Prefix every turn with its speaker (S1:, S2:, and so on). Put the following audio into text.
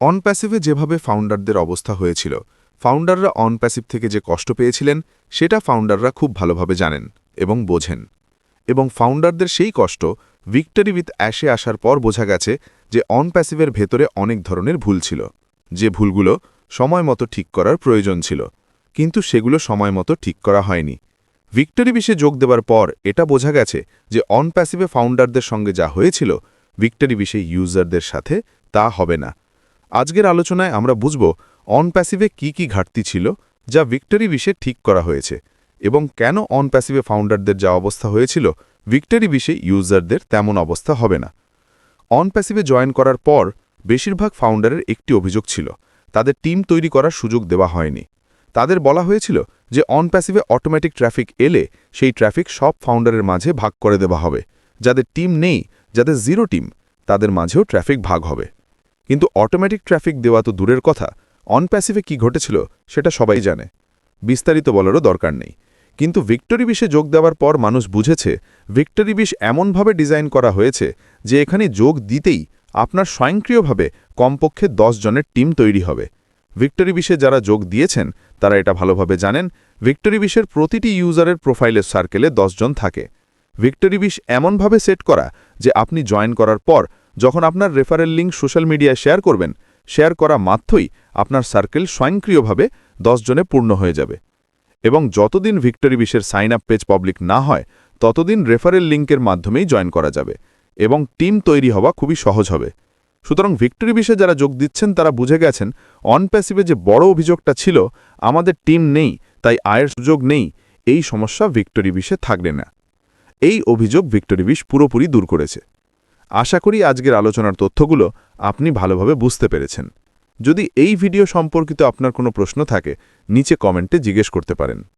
S1: On প্যাসিভে যেভাবে ফাউন্ডারদের অবস্থা হয়েছিল, ফাউন্ডাররা অন প্যাসিভ থেকে যে কষ্ট পেয়েছিলেন, সেটা ফাউন্ডাররা খুব ভালোভাবে জানেন এবং বোঝেন। এবং ফাউন্ডারদের সেই কষ্ট ভিক্টরি উইথ অ্যাশে আসার পর বোঝা গেছে যে অন প্যাসিভের ভেতরে অনেক ধরনের ভুল ছিল। যে ভুলগুলো সময় মতো ঠিক করার প্রয়োজন ছিল, কিন্তু সেগুলো সময় মতো ঠিক করা হয়নি। ভিক্টরি বিশে যোগ দেওয়ার পর এটা বোঝা গেছে যে অন প্যাসিভে ফাউন্ডারদের সঙ্গে যা হয়েছিল, ভিক্টরি বিশে ইউজারদের সাথে তা হবে না। আজকের আলোচনায় আমরা বুঝব অন প্যাসিভে কি কি ঘাটতি ছিল যা ভিক্টরি বিশে ঠিক করা হয়েছে এবং কেন অন প্যাসিভে ফাউন্ডারদের যা অবস্থা হয়েছিল, ভিক্টরি বিশে ইউজারদের তেমন অবস্থা হবে না। অন প্যাসিভে জয়েন করার পর বেশিরভাগ ফাউন্ডারের একটি অভিযোগ ছিল, তাদের টিম তৈরি করার সুযোগ দেওয়া হয়নি। তাদের বলা হয়েছিল যে অন প্যাসিভে অটোমেটিক ট্রাফিক এলে সেই ট্রাফিক সব ফাউন্ডারের মাঝে ভাগ করে দেওয়া হবে। যাদের টিম নেই, যাদের জিরো টিম, তাদের মাঝেও ট্রাফিক ভাগ হবে। কিন্তু অটোমেটিক ট্রাফিক দেওয়া তো দূরের কথা। অন প্যাসিভে কি ঘটেছিল, সেটা সবাই জানে। বিস্তারিত বলারও দরকার নেই। কিন্তু ভিক্টরি বিশে যোগ দেওয়ার পর মানুষ বুঝেছে ভিক্টরি বিশ এমনভাবে ডিজাইন করা হয়েছে যে এখানে যোগ দিতেই আপনার স্বয়ংক্রিয়ভাবে কমপক্ষে দশ জনের টিম তৈরি হবে। ভিক্টরি বিশে যারা যোগ দিয়েছেন, তারা এটা ভালোভাবে জানেন ভিক্টরি বিশের প্রতিটি ইউজারের প্রোফাইলের সার্কেলে জন থাকে। ভিক্টরি বিশ এমনভাবে সেট করা যে আপনি জয়েন করার পর যখন আপনার রেফারেল লিঙ্ক সোশ্যাল মিডিয়ায় শেয়ার করবেন শেয়ার করা মাত্রই আপনার সার্কেল স্বয়ংক্রিয়ভাবে জনে পূর্ণ হয়ে যাবে। এবং যতদিন ভিক্টরি বিশের সাইন আপ পেজ পাবলিক না হয়, ততদিন রেফারেল লিঙ্কের মাধ্যমেই জয়েন করা যাবে এবং টিম তৈরি হওয়া খুবই সহজ হবে। সুতরাং ভিক্টরি বিশে যারা যোগ দিচ্ছেন, তারা বুঝে গেছেন অন প্যাসিভে যে বড় অভিযোগটা ছিল, আমাদের টিম নেই, তাই আয়ের সুযোগ নেই, এই সমস্যা ভিক্টরি বিশে থাকবে না। এই অভিযোগ ভিক্টরি বিশ পুরোপুরি দূর করেছে। আশা করি আজকের আলোচনার তথ্যগুলো আপনি ভালোভাবে বুঝতে পেরেছেন। যদি এই ভিডিও সম্পর্কিত আপনার কোনো প্রশ্ন থাকে, নিচে কমেন্টে জিজ্ঞেস করতে পারেন।